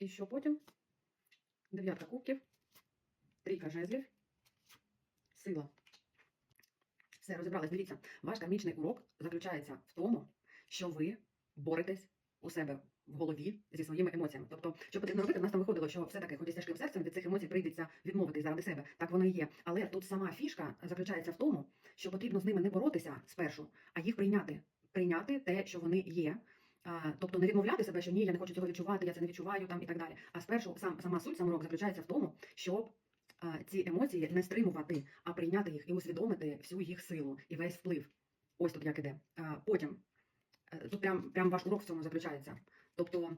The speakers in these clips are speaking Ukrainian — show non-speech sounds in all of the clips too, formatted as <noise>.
І що потім? Дев'ятка кубків, трійка жезлів, сила. Все, розібрались. Дивіться, ваш кармічний урок заключається в тому, що ви боретесь у себе в голові зі своїми емоціями. Тобто, що потрібно робити, в нас там виходило, що все-таки, хоч і з серцем, від цих емоцій прийдеться відмовитись заради себе. Так воно і є. Але тут сама фішка заключається в тому, що потрібно з ними не боротися спершу, а їх прийняти. Прийняти те, що вони є. Тобто не відмовляти себе, що ні, я не хочу цього відчувати, я це не відчуваю там і так далі. А спершу сам сама суть сам урок заключається в тому, щоб ці емоції не стримувати, а прийняти їх і усвідомити всю їх силу і весь вплив. Ось тут як іде. Потім е, тут прям, прям ваш урок в цьому заключається. Тобто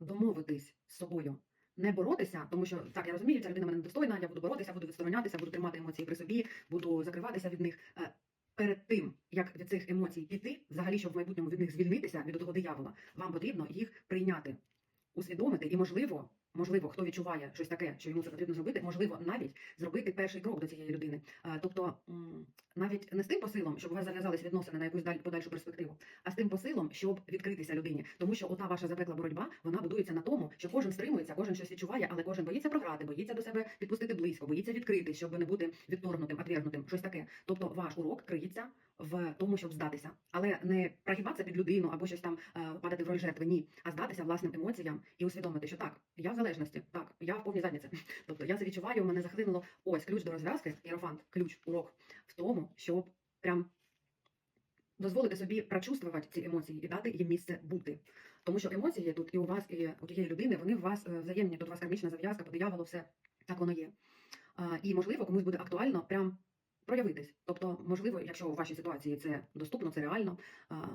домовитись з собою. Не боротися, тому що так я розумію, ця людина мене недостойна, я буду боротися, буду відсторонятися, буду тримати емоції при собі, буду закриватися від них. Перед тим, як від цих емоцій піти, взагалі, щоб в майбутньому від них звільнитися від того диявола, вам потрібно їх прийняти, усвідомити і, можливо, можливо, хто відчуває щось таке, що йому це потрібно зробити, можливо, навіть зробити перший крок до цієї людини. Е, Тобто навіть не з тим посилом, щоб у вас зав'язались відносини на якусь подальшу перспективу, а з тим посилом, щоб відкритися людині. Тому що ота ваша запекла боротьба, вона будується на тому, що кожен стримується, кожен щось відчуває, але кожен боїться програти, боїться до себе підпустити близько, боїться відкрити, щоб не бути відторгнутим, отвергнутим, щось таке. Тобто ваш урок криється в тому, щоб здатися, але не прогибатися під людину або щось там е, падати в роль жертви. Ні, а здатися власним емоціям і усвідомити, що так, я залежності, так, я в повній задніці. <laughs> Тобто я це відчуваю, мене захлинуло ось ключ до розв'язки, іерофант, ключ, урок в тому, щоб прям дозволити собі прочувствувати ці емоції і дати їм місце бути. Тому що емоції тут і у вас, і у тієї людини, вони в вас е, взаємні. Тут у вас кармічна зав'язка, по дияволу, все так воно є. І можливо, комусь буде актуально прям проявитись. Тобто, можливо, якщо у вашій ситуації це доступно, це реально,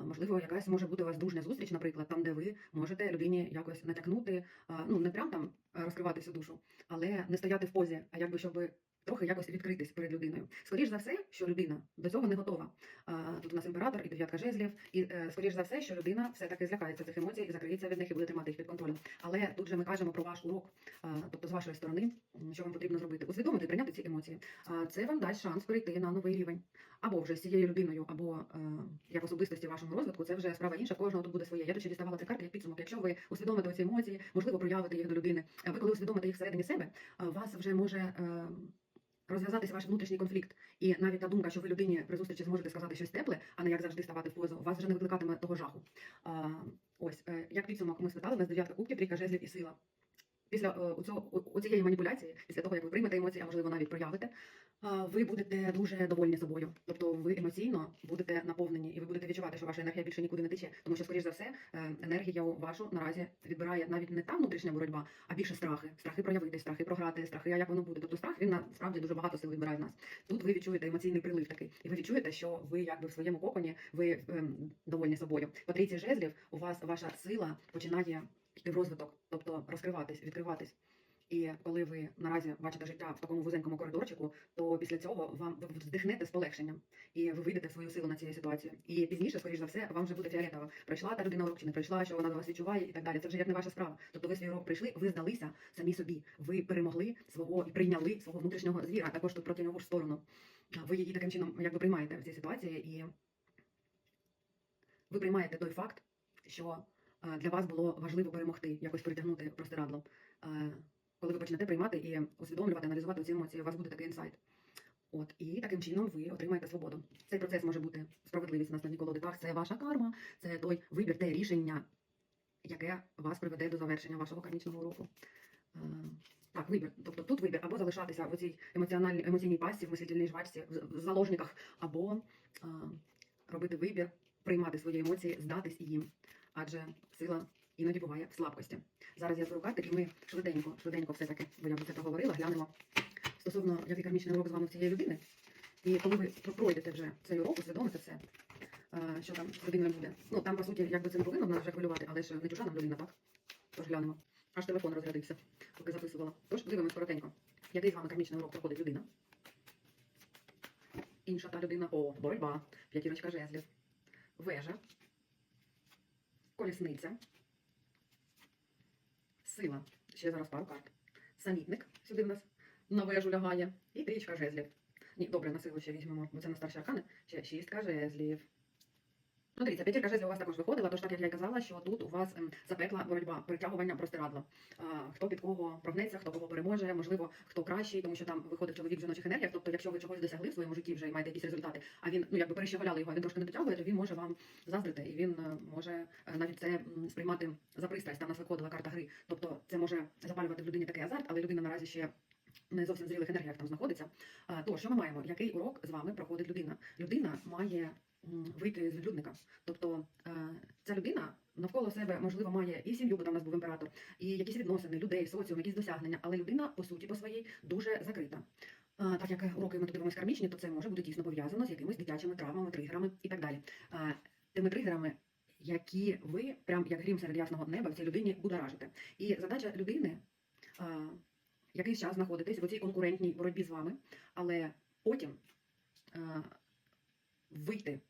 можливо, якась може бути у вас дружня зустріч, наприклад, там, де ви можете людині якось натякнути, ну не прям там розкривати всю душу, але не стояти в позі, а якби щоб трохи якось відкритись перед людиною. Скоріш за все, що людина до цього не готова. Тут у нас імператор і дев'ятка жезлів, і е, скоріш за все, що людина все таки злякається цих емоцій і закриється від них і буде тримати їх під контролем. Але тут же ми кажемо про ваш урок, тобто з вашої сторони, що вам потрібно зробити, усвідомити, прийняти ці емоції. Це вам дасть шанс перейти на новий рівень. Або вже з цією людиною, або е, як особистості вашому розвитку, це вже справа інша, кожного тут буде своє. Я тут ще діставала ці карти як підсумок. Якщо ви усвідомите ці емоції, можливо, проявите їх до людини. Ви, коли усвідомите їх всередині себе, у вас вже може. Е, Розв'язатися ваш внутрішній конфлікт, і навіть та думка, що ви людині при зустрічі зможете сказати щось тепле, а не як завжди ставати в позу, вас вже не викликатиме того жаху. А, ось е, як підсумок ми спитали, у нас дев'ятка кубків, трійка жезлів і сила. Після е, у цього цієї маніпуляції, після того як ви приймете емоції, а можливо навіть проявите, ви будете дуже довольні собою. Тобто ви емоційно будете наповнені, і ви будете відчувати, що ваша енергія більше нікуди не тече. Тому що, скоріш за все, е, енергія вашу наразі відбирає навіть не та внутрішня боротьба, а більше страхи. Страхи проявити, страхи програти, страхи, а як воно буде. Тобто страх він насправді дуже багато сил відбирає в нас. Тут ви відчуєте емоційний прилив такий, і ви відчуєте, що ви якби в своєму коконі ви ем, довольні собою. По трійці жезлів у вас ваша сила починає розвиток, тобто розкриватись, відкриватись. І коли ви наразі бачите життя в такому вузенькому коридорчику, то після цього вам ви вдихнете з полегшенням, і ви вийдете свою силу на цієї ситуації. І пізніше, скоріш за все, вам вже буде фіолетово. Прийшла та людина урок чи не прийшла, що вона до вас відчуває і так далі. Це вже як не ваша справа. Тобто ви свій урок прийшли, ви здалися самі собі. Ви перемогли свого і прийняли свого внутрішнього звіра. Також тут проти нього ж сторону. Ви її таким чином якби приймаєте в цій ситуації, і ви приймаєте той факт, що для вас було важливо перемогти, якось притягнути простирадло. Коли ви почнете приймати і усвідомлювати, аналізувати ці емоції, у вас буде такий інсайт. От і таким чином ви отримаєте свободу. Цей процес може бути справедливість на дні колоди. Так, це ваша карма, це той вибір, те рішення, яке вас приведе до завершення вашого кармічного уроку. Так, вибір. Тобто тут вибір або залишатися в цій емоціональній емоційній пасті, в мислительній жвачці, в заложниках, або робити вибір, приймати свої емоції, здатись їм. Адже сила іноді буває в слабкості. Зараз я зберу карти, і ми швиденько, швиденько все-таки, бо я про це поговорила, глянемо стосовно який кармічний урок з вами цієї людини. І коли ви пройдете вже цей урок, усвідомите все, е, що там з людиною буде. Ну там, по суті, якби це не повинно нас вже хвилювати, але ж не чужа нам людина, так? Тож глянемо. Аж телефон розрядився, поки записувала. Тож дивимось коротенько. Який з вами кармічний урок проходить людина? Інша та людина. О, боротьба, п'ятірочка жезлів, вежа, колісниця, сила. Ще зараз пару карт. Самітник сюди в нас на вежу лягає. І трічка жезлів. Ні, добре, на силу ще візьмемо, бо це на старші аркани. Ще шістка жезлів. Ну, дивіться, п'ятірка жезлів у вас також виходила, тож так як я й казала, що тут у вас запекла боротьба, притягування простирадла. Хто під кого прогнеться, хто кого переможе, можливо, хто кращий, тому що там виходить чоловік в жіночих енергіях. Тобто, якщо ви чогось досягли в своєму житті вже і маєте якісь результати, а він ну якби перещеголяли його, а він трошки не дотягує, то він може вам заздрити, і він е, може е, навіть це сприймати за пристрасть. Там нас виходила карта гри. Тобто, це може запалювати в людині такий азарт, але людина наразі ще. Не зовсім зрілих енергіях там знаходиться. То що ми маємо? Який урок з вами проходить людина? Людина має вийти з відлюдника. Тобто е, ця людина навколо себе можливо має і сім'ю, бо там у нас був імператор, і якісь відносини, людей, соціум, якісь досягнення, але людина по суті по своїй дуже закрита. Так як уроки ми тут дивимося кармічні, то це може бути дійсно пов'язано з якимись дитячими травмами, тригерами і так далі. Тими тригерами, які ви, прям як грім серед ясного неба, в цій людині будоражите. І задача людини а, якийсь час знаходитись в цій конкурентній боротьбі з вами, але потім а, вийти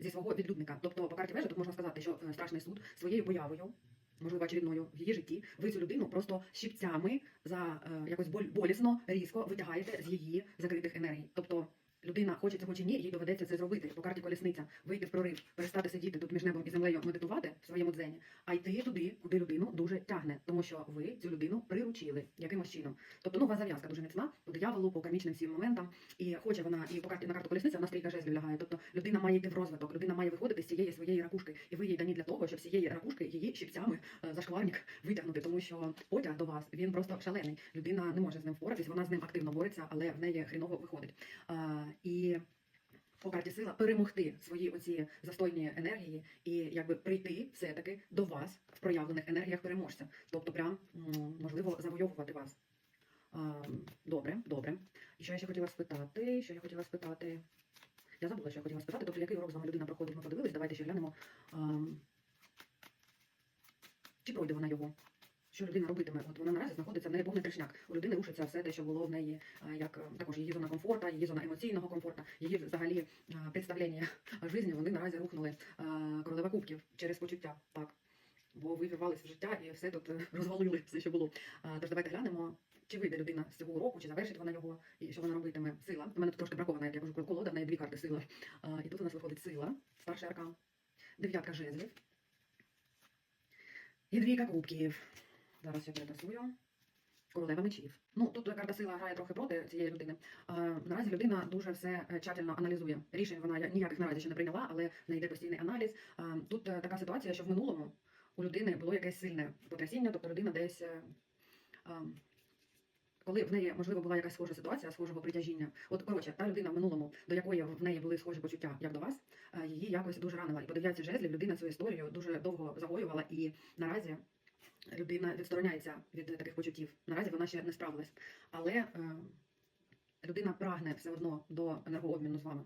зі свого відлюдника. Тобто по карті вежа тут можна сказати, що е, страшний суд своєю появою, можливо, очередною в її житті, ви цю людину просто щипцями за е, якось болісно, різко витягаєте з її закритих енергій. Тобто людина хоче цього чи ні, їй доведеться це зробити. По карті колісниця вийти в прорив, перестати сидіти тут між небом і землею, медитувати в своєму дзені, а йти туди, куди людину дуже тягне, тому що ви цю людину приручили якимось чином. Тобто, ну, у вас зав'язка дуже міцна по дияволу, по кармічним всім моментам, і хоче вона і по карті на карту колісниця, вона стрійка жезлів лягає. Тобто людина має йти в розвиток, людина має виходити з цієї своєї ракушки, і ви їй дані для того, щоб цієї ракушки її щипцями е, за шкварник витягнути, тому що потяг до вас він просто шалений. Людина не може з ним впоратись, вона з ним активно бореться, але в неї хріново виходить. І по карті сила перемогти свої оці застойні енергії і якби прийти все-таки до вас в проявлених енергіях переможця. Тобто, прям можливо завойовувати вас. Добре, добре. І що я ще хотіла спитати? Що я хотіла спитати? Я забула, що я хотіла спитати. Тобто, який урок з вами людина проходить, ми подивились. Давайте ще глянемо. Чи пройде вона його? Що людина робитиме? От вона наразі знаходиться в неї повний трешняк. У людини рушиться все те, що було в неї, як е, також її зона комфорту, її зона емоційного комфорту, її взагалі представлення <laughs> житті, вони наразі рухнули королева кубків через почуття. Так. Бо ви вірвались в життя і все тут е, <laughs> розвалили, все, що було. Тож давайте глянемо, чи вийде людина з цього уроку, чи завершить вона його, і що вона робитиме. Сила. У мене тут трошки бракована, як я кажу, колода, в неї дві карти сила. І тут у нас виходить сила, старший аркан, дев'ятка жезлів. І двійка кубків. Зараз я перетасую. Королева мечів. Ну тут карта сила грає трохи проти цієї людини. А, наразі людина дуже все е, тщательно аналізує. Рішень вона ніяких наразі ще не прийняла, але в неї йде постійний аналіз. А, тут е, така ситуація, що в минулому у людини було якесь сильне потрясіння, тобто людина десь. е, а, коли в неї можливо була якась схожа ситуація, схожого притяжіння. От коротше, та людина в минулому, до якої в неї були схожі почуття, як до вас, е, її якось дуже ранила. І по жезлів людина цю історію дуже довго загоювала, і наразі людина відстороняється від таких почуттів. Наразі вона ще не справилась. Але е, людина прагне все одно до енергообміну з вами.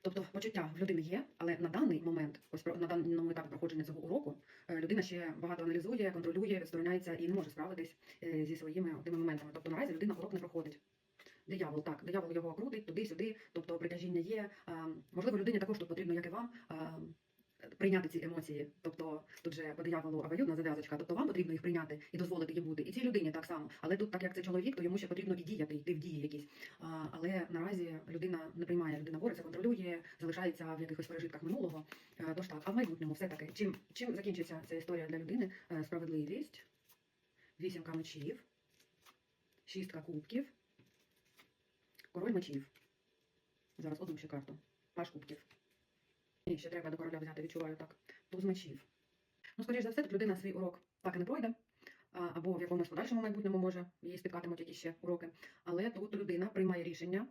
Тобто почуття в людини є, але на даний момент, ось на даному етапі проходження цього уроку, е, людина ще багато аналізує, контролює, відстороняється і не може справитись е, зі своїми тими моментами. Тобто наразі людина урок не проходить. Диявол, так, диявол його крутить туди-сюди, тобто притяжіння є. Можливо, людині також тут потрібно, як і вам, прийняти ці емоції. Тобто тут же по дияволу обоюдна зав'язочка, тобто вам потрібно їх прийняти і дозволити їм бути. І цій людині так само. Але тут, так як це чоловік, то йому ще потрібно і діяти, йти в дії якісь. А, але наразі людина не приймає, людина бореться, контролює, залишається в якихось пережитках минулого. А, тож так, а в майбутньому все-таки, чим, чим закінчиться ця історія для людини? Е, Справедливість, вісімка мечів, шістка кубків, король мечів. Зараз одну ще карту. Паш кубків. Ні, ще треба до короля взяти, відчуваю так. Туз мечів. Ну, скоріш за все, тут людина свій урок так і не пройде, або в якомусь подальшому майбутньому може її спіткатимуть якісь ще уроки. Але тут людина приймає рішення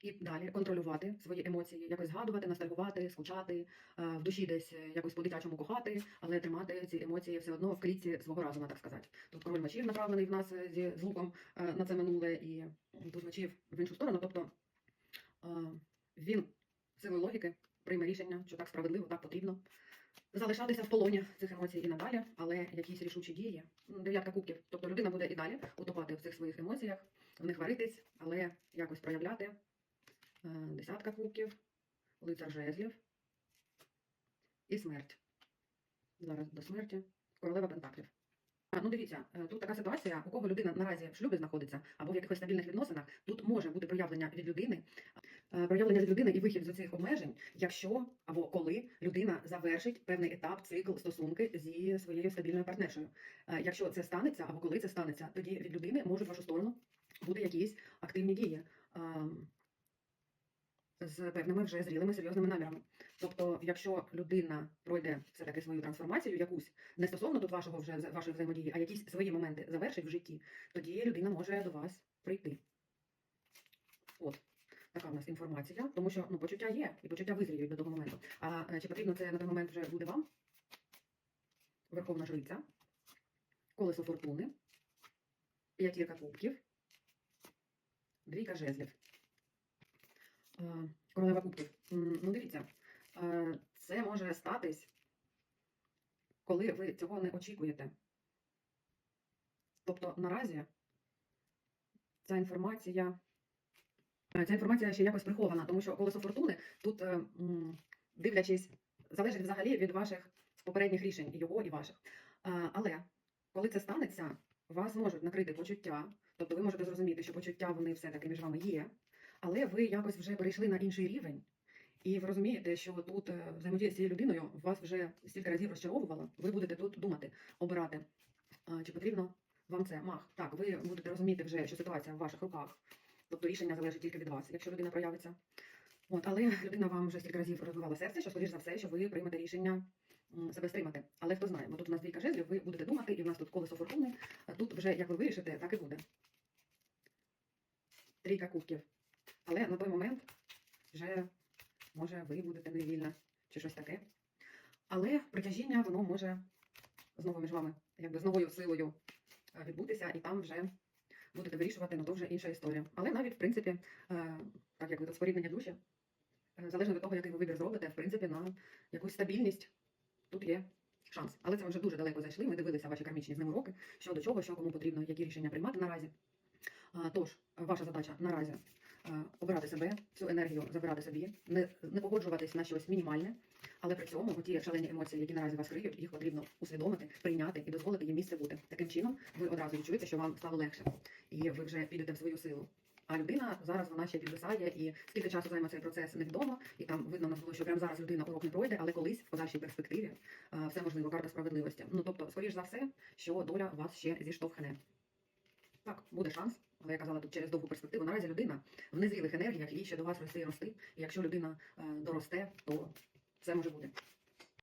і далі контролювати свої емоції, якось згадувати, ностальгувати, скучати, в душі десь якось по-дитячому кохати, але тримати ці емоції все одно в клітці свого разума, так сказати. Тут король мечів направлений в нас е, зі звуком е, на це минуле, і туз мечів в іншу сторону. Тобто він силою логіки прийме рішення, що так справедливо, так потрібно. Залишатися в полоні цих емоцій і надалі, але якісь рішучі дії. Ну, Дев'ятка кубків. Тобто людина буде і далі утопати в цих своїх емоціях, в них варитись, але якось проявляти. Е, Десятка кубків, лицар жезлів і смерть. Зараз до смерті. Королева пентаклів. А, Ну, дивіться, е, тут така ситуація, у кого людина наразі в шлюбі знаходиться або в якихось стабільних відносинах, тут може бути проявлення від людини проявлення від людини і вихід з цих обмежень, якщо або коли людина завершить певний етап, цикл стосунки зі своєю стабільною партнершою. Е, Якщо це станеться або коли це станеться, тоді від людини можуть в вашу сторону бути якісь активні дії. ем, З певними вже зрілими серйозними намірами. Тобто, якщо людина пройде все-таки свою трансформацію, якусь не стосовно тут вашого вже вашої взаємодії, а якісь свої моменти завершить в житті, тоді людина може до вас прийти. От така в нас інформація, тому що ну, почуття є, і почуття визріють до того моменту. А е, чи потрібно це на той момент вже буде вам? Верховна жриця, колесо фортуни, п'ятірка кубків, двійка жезлів. Е, Королева кубків. Ну, дивіться, е, це може статись, коли ви цього не очікуєте. Тобто наразі ця інформація, ця інформація ще якось прихована, тому що колесо фортуни тут, е, дивлячись, залежить взагалі від ваших попередніх рішень, його і ваших. Е, Але коли це станеться, вас можуть накрити почуття, тобто ви можете зрозуміти, що почуття вони все-таки між вами є, але ви якось вже перейшли на інший рівень. І ви розумієте, що тут е, взаємодія з цією людиною вас вже стільки разів розчаровувала, ви будете тут думати, обирати, чи потрібно вам це мах. Так, ви будете розуміти вже, що ситуація в ваших руках, тобто рішення залежить тільки від вас, якщо людина проявиться. От, але людина вам вже стільки разів розбивала серце, що, скоріш за все, що ви приймете рішення себе стримати. Але хто знає, бо тут у нас двійка жезлів, ви будете думати, і в нас тут колесо фортуни. Тут вже як ви вирішите, так і буде. Трійка кубків. Але на той момент вже може ви будете невільна чи щось таке. Але притяжіння воно може знову між вами, якби з новою силою відбутися, і там вже будете вирішувати, ну то вже інша історія. Але навіть, в принципі, е, так як ви тут споріднення душі, е, залежно від того, який ви вибір зробите, в принципі, на якусь стабільність тут є шанс. Але це вже дуже далеко зайшли. Ми дивилися ваші кармічні з ними роки, що до чого, що кому потрібно, які рішення приймати наразі. А, Тож, ваша задача наразі е, обирати себе, цю енергію забирати собі, не, не погоджуватись на щось мінімальне, але при цьому ті шалені емоції, які наразі вас криють, їх потрібно усвідомити, прийняти і дозволити їм місце бути. Таким чином, ви одразу відчуєте, що вам стало легше, і ви вже підете в свою силу. А людина зараз вона ще підвисає, і скільки часу займе цей процес невідомо. І там видно на що прямо зараз людина урок не пройде, але колись в подальшій перспективі е, все можливо, карта справедливості. Ну тобто, скоріш за все, що доля вас ще зіштовхне. Так, буде шанс, я казала тут через довгу перспективу. Наразі людина в незрілих енергіях і ще до вас рости і рости. І якщо людина е, доросте, то це може бути.